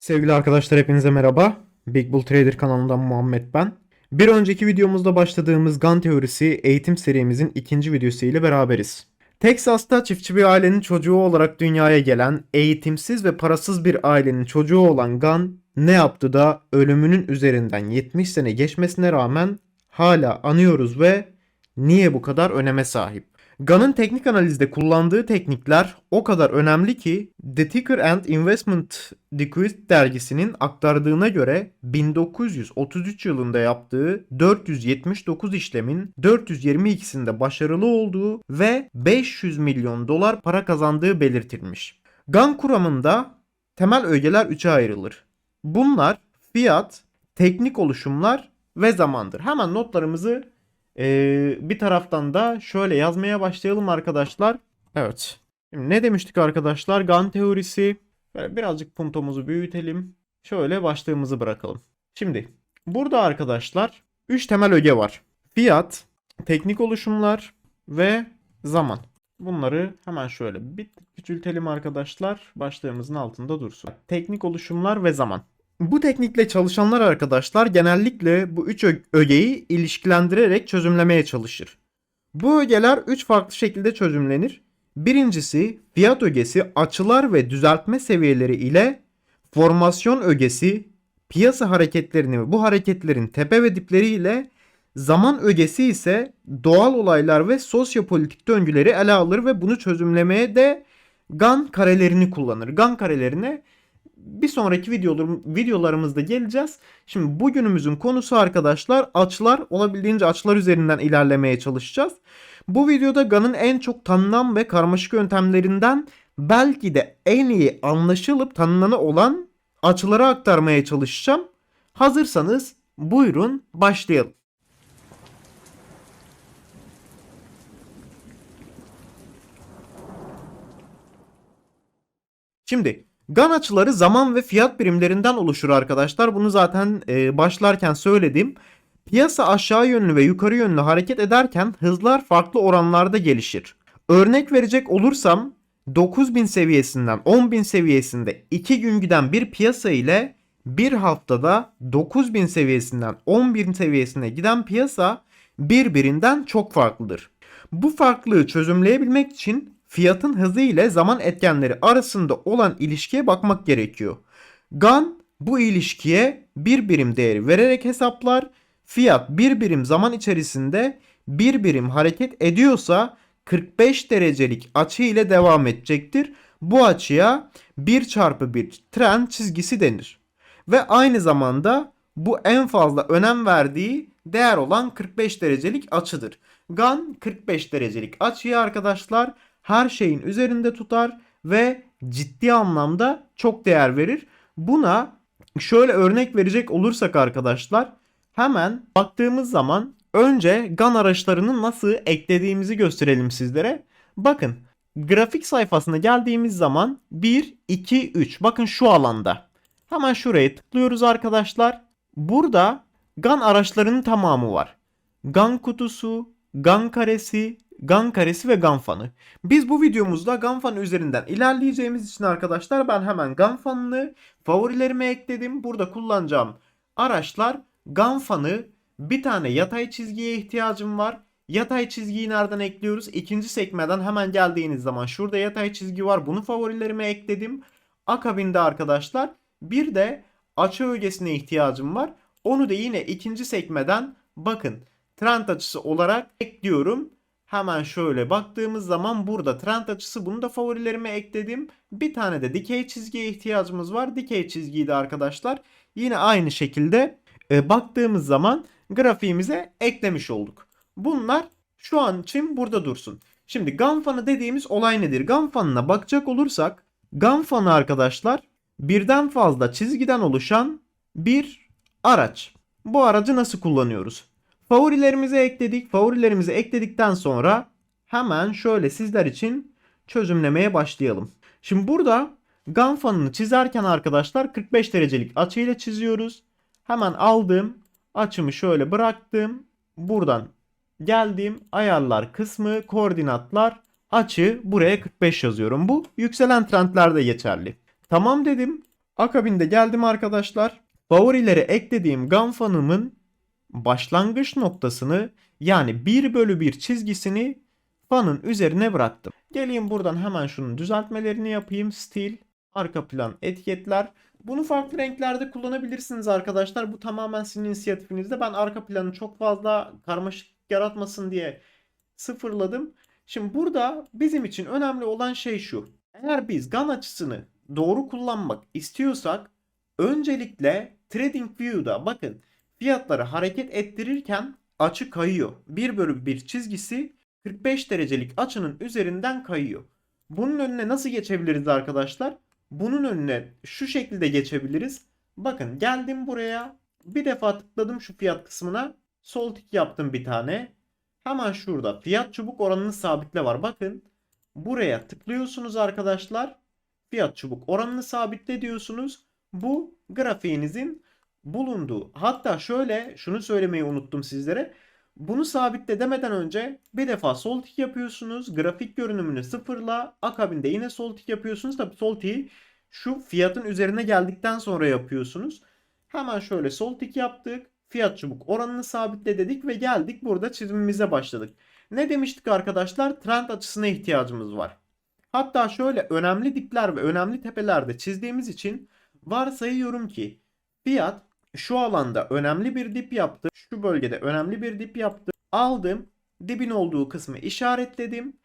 Sevgili arkadaşlar hepinize merhaba. Big Bull Trader kanalından Muhammed ben. Bir önceki videomuzda başladığımız GAN teorisi eğitim serimizin ikinci videosu ile beraberiz. Texas'ta çiftçi bir ailenin çocuğu olarak dünyaya gelen, eğitimsiz ve parasız bir ailenin çocuğu olan Gan ne yaptı da ölümünün üzerinden 70 sene geçmesine rağmen hala anıyoruz ve niye bu kadar öneme sahip? Gunn'ın teknik analizde kullandığı teknikler o kadar önemli ki The Ticker and Investment Decrease dergisinin aktardığına göre 1933 yılında yaptığı 479 işlemin 422'sinde başarılı olduğu ve 500 milyon dolar para kazandığı belirtilmiş. Gunn kuramında temel ögeler üçe ayrılır. Bunlar fiyat, teknik oluşumlar ve zamandır. Hemen notlarımızı ee, bir taraftan da şöyle yazmaya başlayalım arkadaşlar. Evet. Şimdi ne demiştik arkadaşlar? GAN teorisi. Böyle birazcık puntomuzu büyütelim. Şöyle başlığımızı bırakalım. Şimdi burada arkadaşlar 3 temel öge var. Fiyat, teknik oluşumlar ve zaman. Bunları hemen şöyle bir küçültelim arkadaşlar. Başlığımızın altında dursun. Teknik oluşumlar ve zaman. Bu teknikle çalışanlar arkadaşlar genellikle bu üç ögeyi ilişkilendirerek çözümlemeye çalışır. Bu ögeler üç farklı şekilde çözümlenir. Birincisi fiyat ögesi açılar ve düzeltme seviyeleri ile formasyon ögesi piyasa hareketlerini ve bu hareketlerin tepe ve dipleri ile zaman ögesi ise doğal olaylar ve sosyopolitik döngüleri ele alır ve bunu çözümlemeye de GAN karelerini kullanır. GAN karelerine bir sonraki videolarım, videolarımızda geleceğiz. Şimdi bugünümüzün konusu arkadaşlar açılar. Olabildiğince açılar üzerinden ilerlemeye çalışacağız. Bu videoda GAN'ın en çok tanınan ve karmaşık yöntemlerinden belki de en iyi anlaşılıp tanınanı olan açıları aktarmaya çalışacağım. Hazırsanız buyurun başlayalım. Şimdi GAN açıları zaman ve fiyat birimlerinden oluşur arkadaşlar. Bunu zaten e, başlarken söyledim. Piyasa aşağı yönlü ve yukarı yönlü hareket ederken hızlar farklı oranlarda gelişir. Örnek verecek olursam 9000 seviyesinden 10.000 seviyesinde 2 gün giden bir piyasa ile bir haftada 9000 seviyesinden 10.000 seviyesine giden piyasa birbirinden çok farklıdır. Bu farklılığı çözümleyebilmek için fiyatın hızı ile zaman etkenleri arasında olan ilişkiye bakmak gerekiyor. GAN bu ilişkiye bir birim değeri vererek hesaplar. Fiyat bir birim zaman içerisinde bir birim hareket ediyorsa 45 derecelik açı ile devam edecektir. Bu açıya 1 çarpı 1 trend çizgisi denir. Ve aynı zamanda bu en fazla önem verdiği değer olan 45 derecelik açıdır. GAN 45 derecelik açıyı arkadaşlar her şeyin üzerinde tutar ve ciddi anlamda çok değer verir. Buna şöyle örnek verecek olursak arkadaşlar hemen baktığımız zaman önce GAN araçlarını nasıl eklediğimizi gösterelim sizlere. Bakın grafik sayfasına geldiğimiz zaman 1, 2, 3 bakın şu alanda. Hemen şuraya tıklıyoruz arkadaşlar. Burada GAN araçlarının tamamı var. GAN kutusu, GAN karesi, GAN karesi ve GAN fanı. Biz bu videomuzda GAN fanı üzerinden ilerleyeceğimiz için arkadaşlar ben hemen GAN fanını favorilerime ekledim. Burada kullanacağım araçlar GAN fanı bir tane yatay çizgiye ihtiyacım var. Yatay çizgiyi nereden ekliyoruz? İkinci sekmeden hemen geldiğiniz zaman şurada yatay çizgi var. Bunu favorilerime ekledim. Akabinde arkadaşlar bir de açı ögesine ihtiyacım var. Onu da yine ikinci sekmeden bakın trend açısı olarak ekliyorum. Hemen şöyle baktığımız zaman burada trend açısı bunu da favorilerime ekledim. Bir tane de dikey çizgiye ihtiyacımız var. Dikey çizgiyi de arkadaşlar yine aynı şekilde e, baktığımız zaman grafiğimize eklemiş olduk. Bunlar şu an için burada dursun. Şimdi GAN fanı dediğimiz olay nedir? GAN bakacak olursak GAN fanı arkadaşlar birden fazla çizgiden oluşan bir araç. Bu aracı nasıl kullanıyoruz? Favorilerimizi ekledik. Favorilerimizi ekledikten sonra hemen şöyle sizler için çözümlemeye başlayalım. Şimdi burada GAN fanını çizerken arkadaşlar 45 derecelik açıyla çiziyoruz. Hemen aldım. Açımı şöyle bıraktım. Buradan geldim. Ayarlar kısmı, koordinatlar, açı buraya 45 yazıyorum. Bu yükselen trendlerde geçerli. Tamam dedim. Akabinde geldim arkadaşlar. Favorilere eklediğim gun fanımın başlangıç noktasını yani 1 bölü 1 çizgisini fanın üzerine bıraktım. Geleyim buradan hemen şunun düzeltmelerini yapayım. Stil, arka plan, etiketler. Bunu farklı renklerde kullanabilirsiniz arkadaşlar. Bu tamamen sizin inisiyatifinizde. Ben arka planı çok fazla karmaşık yaratmasın diye sıfırladım. Şimdi burada bizim için önemli olan şey şu. Eğer biz gun açısını doğru kullanmak istiyorsak öncelikle TradingView'da bakın fiyatları hareket ettirirken açı kayıyor. 1 bölü 1 çizgisi 45 derecelik açının üzerinden kayıyor. Bunun önüne nasıl geçebiliriz arkadaşlar? Bunun önüne şu şekilde geçebiliriz. Bakın geldim buraya. Bir defa tıkladım şu fiyat kısmına. Sol tik yaptım bir tane. Hemen şurada fiyat çubuk oranını sabitle var. Bakın buraya tıklıyorsunuz arkadaşlar. Fiyat çubuk oranını sabitle diyorsunuz. Bu grafiğinizin bulunduğu. Hatta şöyle şunu söylemeyi unuttum sizlere. Bunu sabitle demeden önce bir defa sol tik yapıyorsunuz. Grafik görünümünü sıfırla. Akabinde yine sol tik yapıyorsunuz. Tabi sol tiki şu fiyatın üzerine geldikten sonra yapıyorsunuz. Hemen şöyle sol tik yaptık. Fiyat çubuk oranını sabitle dedik ve geldik burada çizimimize başladık. Ne demiştik arkadaşlar? Trend açısına ihtiyacımız var. Hatta şöyle önemli dipler ve önemli tepelerde çizdiğimiz için varsayıyorum ki fiyat şu alanda önemli bir dip yaptı. Şu bölgede önemli bir dip yaptı. Aldım. Dibin olduğu kısmı işaretledim.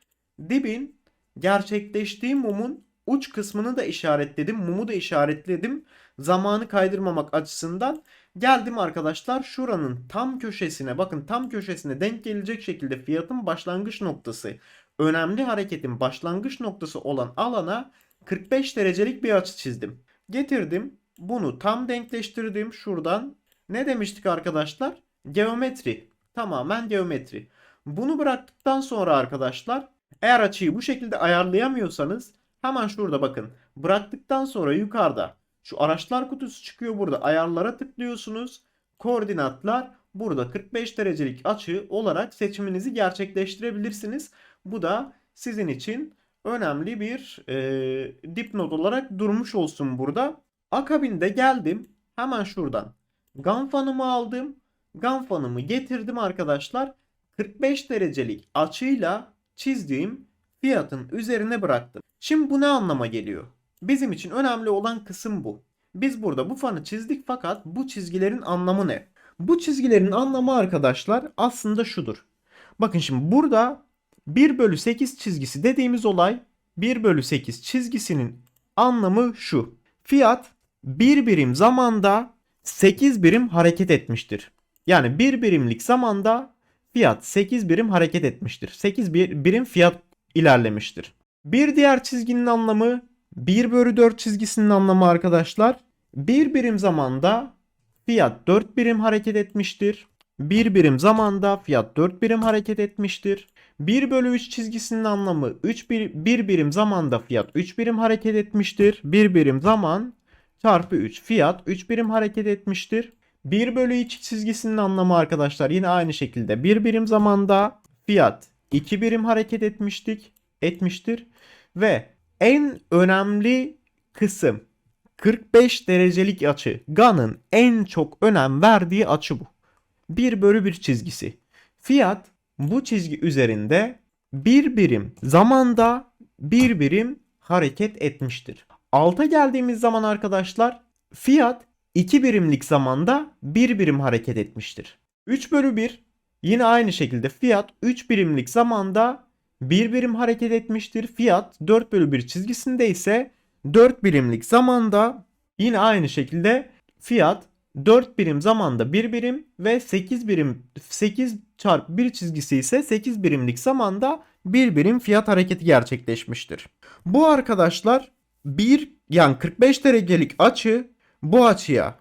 Dibin gerçekleştiği mumun uç kısmını da işaretledim. Mumu da işaretledim. Zamanı kaydırmamak açısından geldim arkadaşlar şuranın tam köşesine bakın tam köşesine denk gelecek şekilde fiyatın başlangıç noktası önemli hareketin başlangıç noktası olan alana 45 derecelik bir açı çizdim. Getirdim bunu tam denkleştirdim şuradan. Ne demiştik arkadaşlar? Geometri. Tamamen geometri. Bunu bıraktıktan sonra arkadaşlar eğer açıyı bu şekilde ayarlayamıyorsanız hemen şurada bakın. Bıraktıktan sonra yukarıda şu araçlar kutusu çıkıyor burada. Ayarlara tıklıyorsunuz. Koordinatlar burada 45 derecelik açı olarak seçiminizi gerçekleştirebilirsiniz. Bu da sizin için önemli bir e, dipnot olarak durmuş olsun burada. Akabinde geldim hemen şuradan. Gun fanımı aldım. Gun fanımı getirdim arkadaşlar. 45 derecelik açıyla çizdiğim fiyatın üzerine bıraktım. Şimdi bu ne anlama geliyor? Bizim için önemli olan kısım bu. Biz burada bu fanı çizdik fakat bu çizgilerin anlamı ne? Bu çizgilerin anlamı arkadaşlar aslında şudur. Bakın şimdi burada 1 bölü 8 çizgisi dediğimiz olay 1 bölü 8 çizgisinin anlamı şu. Fiyat 1 birim zamanda 8 birim hareket etmiştir. Yani 1 birimlik zamanda fiyat 8 birim hareket etmiştir. 8 bir, birim fiyat ilerlemiştir. Bir diğer çizginin anlamı 1 bölü 4 çizgisinin anlamı arkadaşlar. 1 birim zamanda fiyat 4 birim hareket etmiştir. 1 birim zamanda fiyat 4 birim hareket etmiştir. 1 bölü 3 çizgisinin anlamı 3 bir, 1 birim zamanda fiyat 3 birim hareket etmiştir. 1 birim zaman çarpı 3 fiyat 3 birim hareket etmiştir. 1 bölü 2 çizgisinin anlamı arkadaşlar yine aynı şekilde 1 birim zamanda fiyat 2 birim hareket etmiştik etmiştir. Ve en önemli kısım 45 derecelik açı. Gan'ın en çok önem verdiği açı bu. 1 bölü 1 çizgisi. Fiyat bu çizgi üzerinde bir birim zamanda bir birim hareket etmiştir. Alta geldiğimiz zaman arkadaşlar fiyat 2 birimlik zamanda 1 birim hareket etmiştir. 3 bölü 1 yine aynı şekilde fiyat 3 birimlik zamanda 1 birim hareket etmiştir. Fiyat 4 bölü 1 çizgisinde ise 4 birimlik zamanda yine aynı şekilde fiyat 4 birim zamanda 1 birim ve 8 birim 8 çarpı 1 çizgisi ise 8 birimlik zamanda 1 birim fiyat hareketi gerçekleşmiştir. Bu arkadaşlar 1 yani 45 derecelik açı bu açıya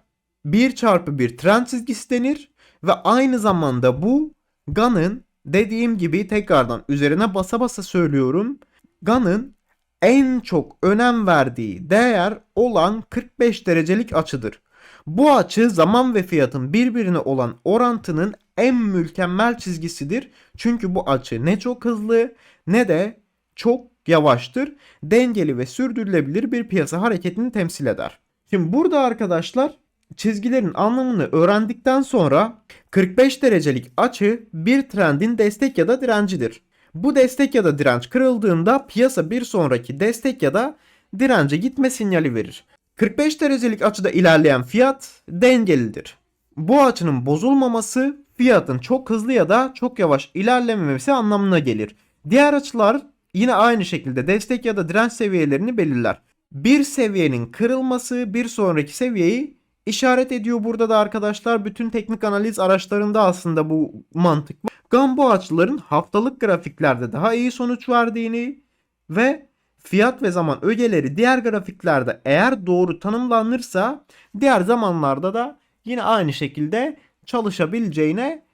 1 çarpı 1 trend çizgisi denir ve aynı zamanda bu Gan'ın dediğim gibi tekrardan üzerine basa basa söylüyorum. Gan'ın en çok önem verdiği değer olan 45 derecelik açıdır. Bu açı zaman ve fiyatın birbirine olan orantının en mükemmel çizgisidir. Çünkü bu açı ne çok hızlı ne de çok yavaştır. Dengeli ve sürdürülebilir bir piyasa hareketini temsil eder. Şimdi burada arkadaşlar çizgilerin anlamını öğrendikten sonra 45 derecelik açı bir trendin destek ya da direncidir. Bu destek ya da direnç kırıldığında piyasa bir sonraki destek ya da dirence gitme sinyali verir. 45 derecelik açıda ilerleyen fiyat dengelidir. Bu açının bozulmaması fiyatın çok hızlı ya da çok yavaş ilerlememesi anlamına gelir. Diğer açılar yine aynı şekilde destek ya da direnç seviyelerini belirler. Bir seviyenin kırılması bir sonraki seviyeyi işaret ediyor burada da arkadaşlar. Bütün teknik analiz araçlarında aslında bu mantık var. Gambo açıların haftalık grafiklerde daha iyi sonuç verdiğini ve fiyat ve zaman ögeleri diğer grafiklerde eğer doğru tanımlanırsa diğer zamanlarda da yine aynı şekilde çalışabileceğine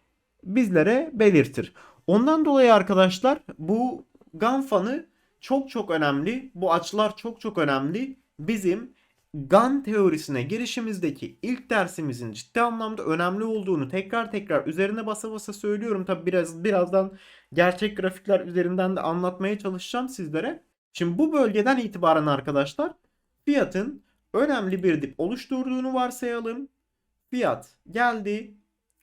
bizlere belirtir. Ondan dolayı arkadaşlar bu GAN fanı çok çok önemli. Bu açılar çok çok önemli. Bizim GAN teorisine girişimizdeki ilk dersimizin ciddi anlamda önemli olduğunu tekrar tekrar üzerine basa basa söylüyorum. Tabi biraz birazdan gerçek grafikler üzerinden de anlatmaya çalışacağım sizlere. Şimdi bu bölgeden itibaren arkadaşlar fiyatın önemli bir dip oluşturduğunu varsayalım. Fiyat geldi.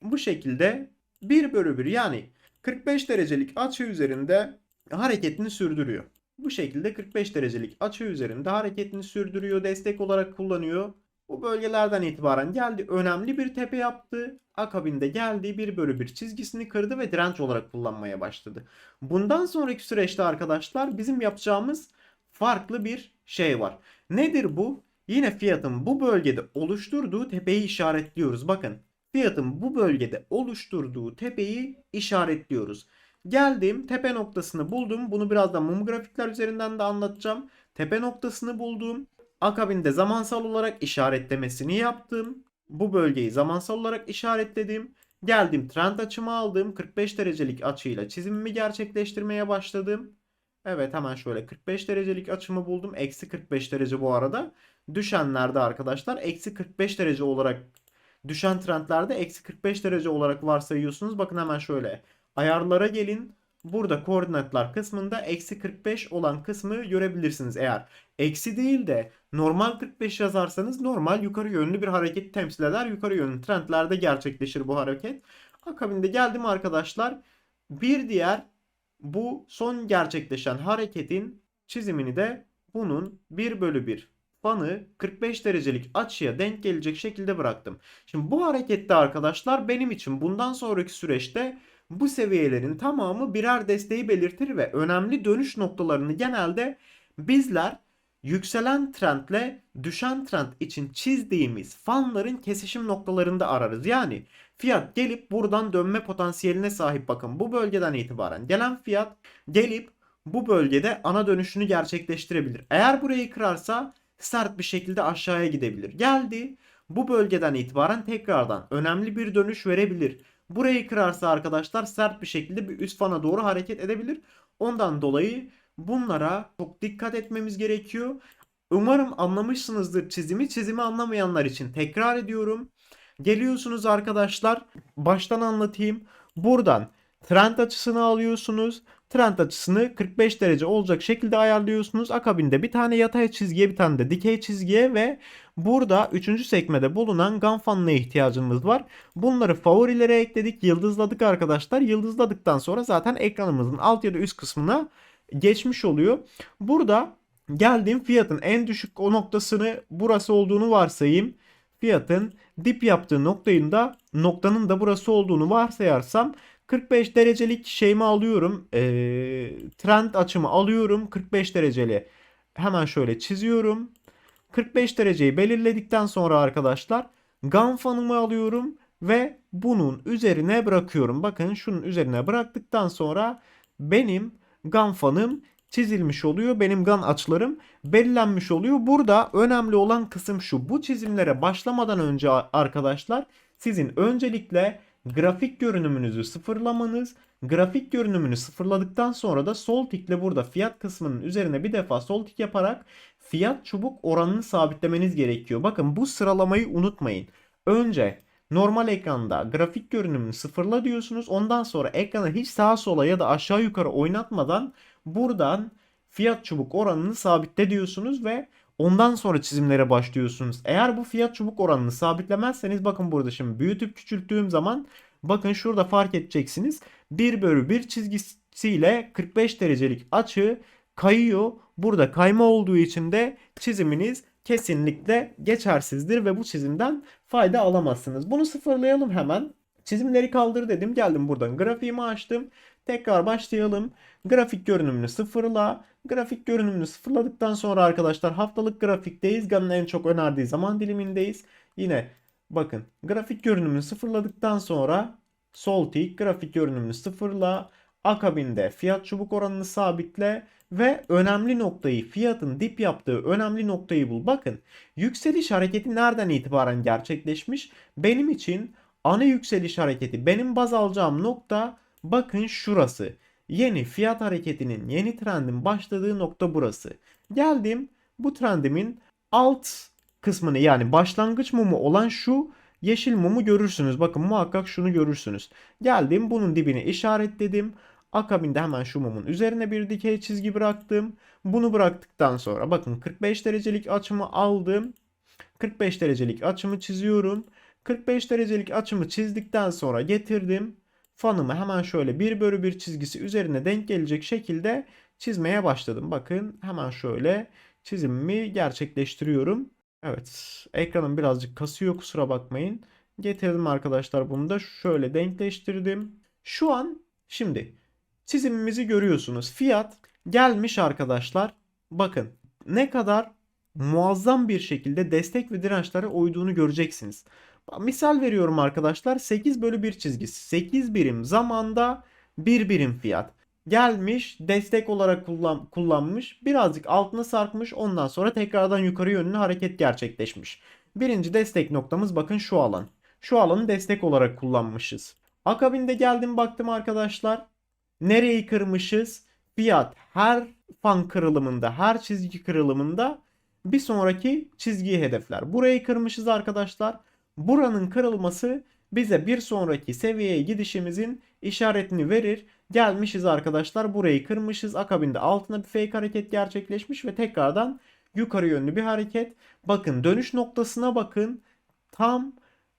Bu şekilde 1 bölü 1 yani 45 derecelik açı üzerinde hareketini sürdürüyor. Bu şekilde 45 derecelik açı üzerinde hareketini sürdürüyor, destek olarak kullanıyor. Bu bölgelerden itibaren geldi önemli bir tepe yaptı. Akabinde geldi 1 bölü 1 çizgisini kırdı ve direnç olarak kullanmaya başladı. Bundan sonraki süreçte arkadaşlar bizim yapacağımız farklı bir şey var. Nedir bu? Yine fiyatın bu bölgede oluşturduğu tepeyi işaretliyoruz. Bakın fiyatın bu bölgede oluşturduğu tepeyi işaretliyoruz. Geldim tepe noktasını buldum. Bunu birazdan mum grafikler üzerinden de anlatacağım. Tepe noktasını buldum. Akabinde zamansal olarak işaretlemesini yaptım. Bu bölgeyi zamansal olarak işaretledim. Geldim trend açımı aldım. 45 derecelik açıyla çizimimi gerçekleştirmeye başladım. Evet hemen şöyle 45 derecelik açımı buldum. Eksi 45 derece bu arada. Düşenlerde arkadaşlar eksi 45 derece olarak düşen trendlerde eksi 45 derece olarak varsayıyorsunuz. Bakın hemen şöyle ayarlara gelin. Burada koordinatlar kısmında eksi 45 olan kısmı görebilirsiniz. Eğer eksi değil de normal 45 yazarsanız normal yukarı yönlü bir hareket temsil eder. Yukarı yönlü trendlerde gerçekleşir bu hareket. Akabinde geldim arkadaşlar. Bir diğer bu son gerçekleşen hareketin çizimini de bunun 1 bölü 1 fanı 45 derecelik açıya denk gelecek şekilde bıraktım. Şimdi bu harekette arkadaşlar benim için bundan sonraki süreçte bu seviyelerin tamamı birer desteği belirtir ve önemli dönüş noktalarını genelde bizler yükselen trendle düşen trend için çizdiğimiz fanların kesişim noktalarında ararız. Yani fiyat gelip buradan dönme potansiyeline sahip bakın bu bölgeden itibaren gelen fiyat gelip bu bölgede ana dönüşünü gerçekleştirebilir. Eğer burayı kırarsa sert bir şekilde aşağıya gidebilir. Geldi bu bölgeden itibaren tekrardan önemli bir dönüş verebilir. Burayı kırarsa arkadaşlar sert bir şekilde bir üst fana doğru hareket edebilir. Ondan dolayı bunlara çok dikkat etmemiz gerekiyor. Umarım anlamışsınızdır çizimi. Çizimi anlamayanlar için tekrar ediyorum. Geliyorsunuz arkadaşlar. Baştan anlatayım. Buradan trend açısını alıyorsunuz. Trend açısını 45 derece olacak şekilde ayarlıyorsunuz. Akabinde bir tane yatay çizgiye bir tane de dikey çizgiye ve burada 3. sekmede bulunan gun fanına ihtiyacımız var. Bunları favorilere ekledik. Yıldızladık arkadaşlar. Yıldızladıktan sonra zaten ekranımızın alt ya da üst kısmına geçmiş oluyor. Burada geldiğim fiyatın en düşük o noktasını burası olduğunu varsayayım. Fiyatın dip yaptığı noktayın da noktanın da burası olduğunu varsayarsam 45 derecelik şeyimi alıyorum. E, trend açımı alıyorum. 45 dereceli. Hemen şöyle çiziyorum. 45 dereceyi belirledikten sonra arkadaşlar gun fanımı alıyorum ve bunun üzerine bırakıyorum. Bakın şunun üzerine bıraktıktan sonra benim gun fanım çizilmiş oluyor. Benim gun açılarım belirlenmiş oluyor. Burada önemli olan kısım şu. Bu çizimlere başlamadan önce arkadaşlar sizin öncelikle grafik görünümünüzü sıfırlamanız. Grafik görünümünü sıfırladıktan sonra da sol tikle burada fiyat kısmının üzerine bir defa sol tik yaparak fiyat çubuk oranını sabitlemeniz gerekiyor. Bakın bu sıralamayı unutmayın. Önce normal ekranda grafik görünümünü sıfırla diyorsunuz. Ondan sonra ekranı hiç sağa sola ya da aşağı yukarı oynatmadan buradan fiyat çubuk oranını sabitle diyorsunuz ve Ondan sonra çizimlere başlıyorsunuz. Eğer bu fiyat çubuk oranını sabitlemezseniz bakın burada şimdi büyütüp küçülttüğüm zaman bakın şurada fark edeceksiniz. 1 bölü 1 çizgisiyle 45 derecelik açı kayıyor. Burada kayma olduğu için de çiziminiz kesinlikle geçersizdir ve bu çizimden fayda alamazsınız. Bunu sıfırlayalım hemen. Çizimleri kaldır dedim. Geldim buradan grafiğimi açtım. Tekrar başlayalım. Grafik görünümünü sıfırla. Grafik görünümünü sıfırladıktan sonra arkadaşlar haftalık grafikteyiz. Gan'ın en çok önerdiği zaman dilimindeyiz. Yine bakın grafik görünümünü sıfırladıktan sonra sol tik grafik görünümünü sıfırla. Akabinde fiyat çubuk oranını sabitle ve önemli noktayı fiyatın dip yaptığı önemli noktayı bul. Bakın yükseliş hareketi nereden itibaren gerçekleşmiş? Benim için ana yükseliş hareketi benim baz alacağım nokta bakın şurası. Yeni fiyat hareketinin yeni trendin başladığı nokta burası. Geldim bu trendimin alt kısmını yani başlangıç mumu olan şu yeşil mumu görürsünüz. Bakın muhakkak şunu görürsünüz. Geldim bunun dibini işaretledim. Akabinde hemen şu mumun üzerine bir dikey çizgi bıraktım. Bunu bıraktıktan sonra bakın 45 derecelik açımı aldım. 45 derecelik açımı çiziyorum. 45 derecelik açımı çizdikten sonra getirdim. Fanımı hemen şöyle 1 bölü 1 çizgisi üzerine denk gelecek şekilde çizmeye başladım. Bakın hemen şöyle çizimimi gerçekleştiriyorum. Evet ekranım birazcık kasıyor kusura bakmayın. Getirdim arkadaşlar bunu da şöyle denkleştirdim. Şu an şimdi çizimimizi görüyorsunuz. Fiyat gelmiş arkadaşlar. Bakın ne kadar muazzam bir şekilde destek ve dirençlere uyduğunu göreceksiniz. Misal veriyorum arkadaşlar 8 bölü 1 çizgisi. 8 birim zamanda 1 birim fiyat. Gelmiş destek olarak kullan, kullanmış. Birazcık altına sarkmış. Ondan sonra tekrardan yukarı yönlü hareket gerçekleşmiş. Birinci destek noktamız bakın şu alan. Şu alanı destek olarak kullanmışız. Akabinde geldim baktım arkadaşlar. Nereyi kırmışız? Fiyat her fan kırılımında, her çizgi kırılımında bir sonraki çizgiyi hedefler. Burayı kırmışız arkadaşlar. Buranın kırılması bize bir sonraki seviyeye gidişimizin işaretini verir. Gelmişiz arkadaşlar burayı kırmışız. Akabinde altına bir fake hareket gerçekleşmiş ve tekrardan yukarı yönlü bir hareket. Bakın dönüş noktasına bakın. Tam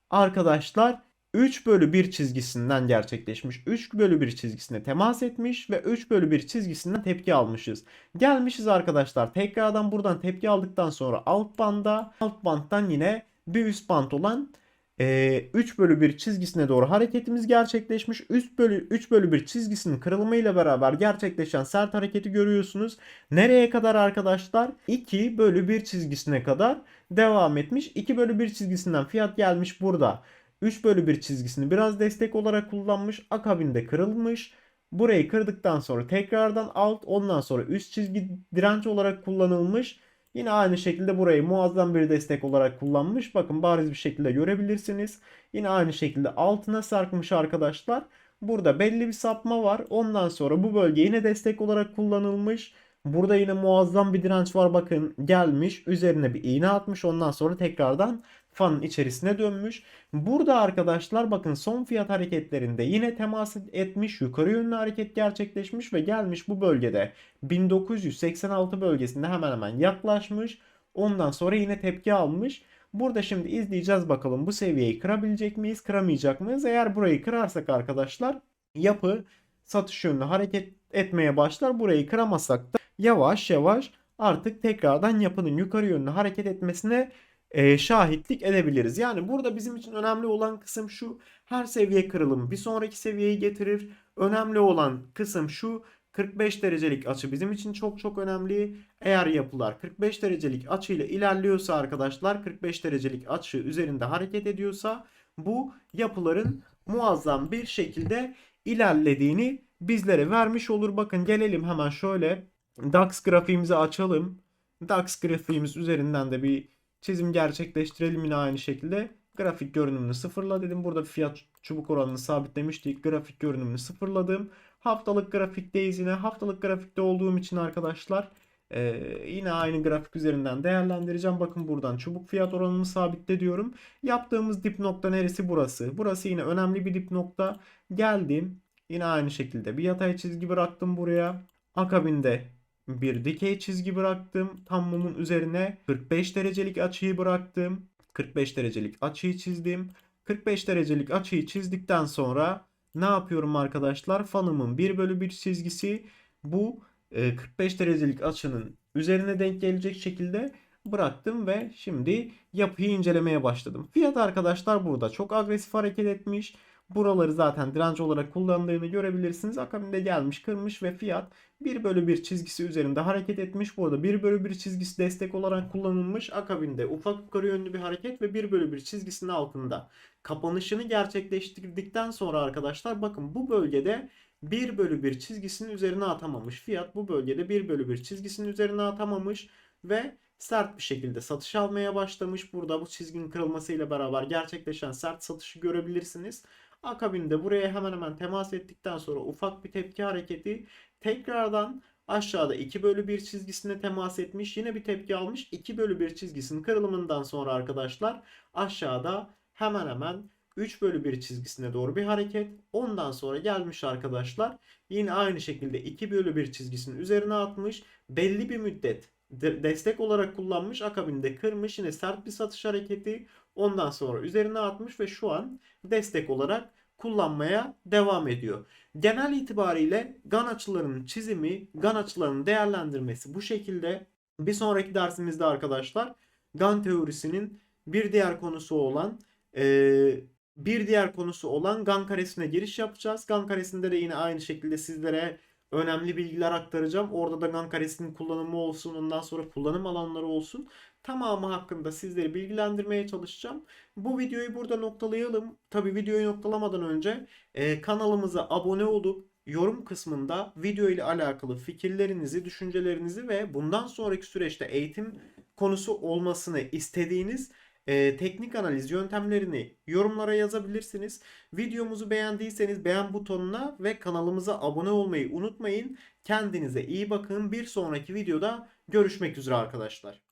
arkadaşlar 3 bölü 1 çizgisinden gerçekleşmiş. 3 bölü 1 çizgisine temas etmiş ve 3 bölü 1 çizgisinden tepki almışız. Gelmişiz arkadaşlar tekrardan buradan tepki aldıktan sonra alt banda alt banttan yine bir üst bant olan e, 3 bölü 1 çizgisine doğru hareketimiz gerçekleşmiş. 3 bölü, 3 bölü 1 çizgisinin kırılımıyla beraber gerçekleşen sert hareketi görüyorsunuz. Nereye kadar arkadaşlar? 2 bölü 1 çizgisine kadar devam etmiş. 2 bölü 1 çizgisinden fiyat gelmiş burada. 3 bölü 1 çizgisini biraz destek olarak kullanmış. Akabinde kırılmış. Burayı kırdıktan sonra tekrardan alt ondan sonra üst çizgi direnç olarak kullanılmış. Yine aynı şekilde burayı muazzam bir destek olarak kullanmış. Bakın bariz bir şekilde görebilirsiniz. Yine aynı şekilde altına sarkmış arkadaşlar. Burada belli bir sapma var. Ondan sonra bu bölge yine destek olarak kullanılmış. Burada yine muazzam bir direnç var. Bakın gelmiş. Üzerine bir iğne atmış. Ondan sonra tekrardan fanın içerisine dönmüş. Burada arkadaşlar bakın son fiyat hareketlerinde yine temas etmiş. Yukarı yönlü hareket gerçekleşmiş ve gelmiş bu bölgede 1986 bölgesinde hemen hemen yaklaşmış. Ondan sonra yine tepki almış. Burada şimdi izleyeceğiz bakalım bu seviyeyi kırabilecek miyiz, kıramayacak mıyız? Eğer burayı kırarsak arkadaşlar yapı satış yönlü hareket etmeye başlar. Burayı kıramazsak da yavaş yavaş artık tekrardan yapının yukarı yönlü hareket etmesine e, şahitlik edebiliriz. Yani burada bizim için önemli olan kısım şu. Her seviye kırılımı bir sonraki seviyeyi getirir. Önemli olan kısım şu. 45 derecelik açı bizim için çok çok önemli. Eğer yapılar 45 derecelik açıyla ilerliyorsa arkadaşlar 45 derecelik açı üzerinde hareket ediyorsa bu yapıların muazzam bir şekilde ilerlediğini bizlere vermiş olur. Bakın gelelim hemen şöyle DAX grafiğimizi açalım. DAX grafiğimiz üzerinden de bir çizim gerçekleştirelim yine aynı şekilde. Grafik görünümünü sıfırla dedim. Burada fiyat çubuk oranını sabitlemiştik. Grafik görünümünü sıfırladım. Haftalık grafikteyiz yine. Haftalık grafikte olduğum için arkadaşlar ee, yine aynı grafik üzerinden değerlendireceğim. Bakın buradan çubuk fiyat oranını sabitle diyorum. Yaptığımız dip nokta neresi burası? Burası yine önemli bir dip nokta. Geldim. Yine aynı şekilde bir yatay çizgi bıraktım buraya. Akabinde bir dikey çizgi bıraktım. Tam mumun üzerine 45 derecelik açıyı bıraktım. 45 derecelik açıyı çizdim. 45 derecelik açıyı çizdikten sonra ne yapıyorum arkadaşlar? Fanımın 1 bölü 1 çizgisi bu e, 45 derecelik açının üzerine denk gelecek şekilde bıraktım ve şimdi yapıyı incelemeye başladım. Fiyat arkadaşlar burada çok agresif hareket etmiş. Buraları zaten direnç olarak kullandığını görebilirsiniz. Akabinde gelmiş kırmış ve fiyat 1 bölü 1 çizgisi üzerinde hareket etmiş. Burada 1 bölü 1 çizgisi destek olarak kullanılmış. Akabinde ufak yukarı yönlü bir hareket ve 1 bölü 1 çizgisinin altında kapanışını gerçekleştirdikten sonra arkadaşlar bakın bu bölgede 1 bölü 1 çizgisinin üzerine atamamış. Fiyat bu bölgede 1 bölü 1 çizgisinin üzerine atamamış ve sert bir şekilde satış almaya başlamış. Burada bu çizginin kırılmasıyla beraber gerçekleşen sert satışı görebilirsiniz. Akabinde buraya hemen hemen temas ettikten sonra ufak bir tepki hareketi tekrardan aşağıda 2 bölü 1 çizgisine temas etmiş. Yine bir tepki almış. 2 bölü 1 çizgisinin kırılımından sonra arkadaşlar aşağıda hemen hemen 3 bölü 1 çizgisine doğru bir hareket. Ondan sonra gelmiş arkadaşlar. Yine aynı şekilde 2 bölü 1 çizgisinin üzerine atmış. Belli bir müddet de- destek olarak kullanmış. Akabinde kırmış. Yine sert bir satış hareketi. Ondan sonra üzerine atmış ve şu an destek olarak kullanmaya devam ediyor. Genel itibariyle gan açılarının çizimi, gan açılarının değerlendirmesi bu şekilde. Bir sonraki dersimizde arkadaşlar gan teorisinin bir diğer konusu olan eee, bir diğer konusu olan gan karesine giriş yapacağız. Gan karesinde de yine aynı şekilde sizlere önemli bilgiler aktaracağım. Orada da gan karesinin kullanımı olsun, ondan sonra kullanım alanları olsun. Tamamı hakkında sizleri bilgilendirmeye çalışacağım. Bu videoyu burada noktalayalım. Tabi videoyu noktalamadan önce e, kanalımıza abone olup yorum kısmında video ile alakalı fikirlerinizi, düşüncelerinizi ve bundan sonraki süreçte eğitim konusu olmasını istediğiniz e, teknik analiz yöntemlerini yorumlara yazabilirsiniz. Videomuzu beğendiyseniz beğen butonuna ve kanalımıza abone olmayı unutmayın. Kendinize iyi bakın. Bir sonraki videoda görüşmek üzere arkadaşlar.